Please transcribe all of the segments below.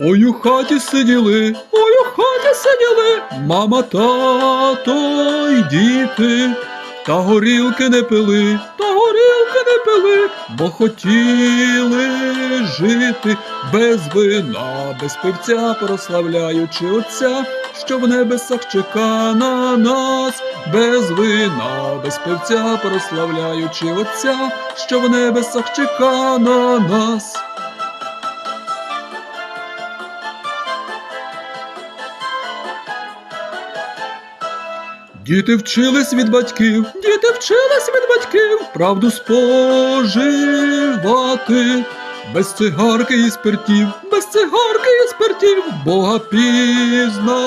Ой у хаті сиділи, ой у хаті сиділи, мама, тато й діти, та горілки не пили, та горілки не пили, бо хотіли жити без вина, без пивця, прославляючи Отця, що в небесах чека на нас, без вина, без пивця, прославляючи Отця, що в небесах чека на нас. Діти вчились від батьків, діти вчились від батьків, правду споживати, без цигарки і спиртів, без цигарки і спиртів, Бога пізнавати,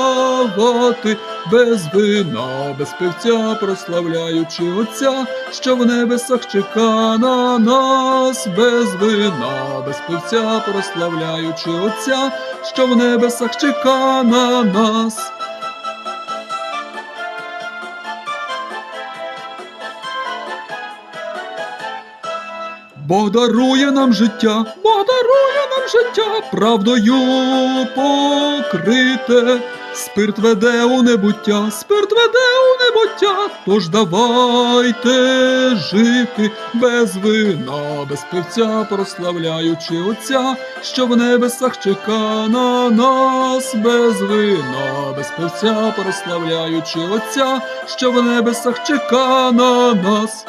без вина, без пивця, прославляючи Отця, що в небесах чека на нас, без вина, без пивця, прославляючи Отця, що в небесах чека на нас. Бог дарує нам життя, Бог дарує нам життя, правдою покрите. Спирт веде у небуття, спирт веде у небуття, тож давайте жити без вина, без пивця, прославляючи Отця, що в небесах чека на нас, без вина, без пивця, прославляючи Отця, що в небесах чека на нас.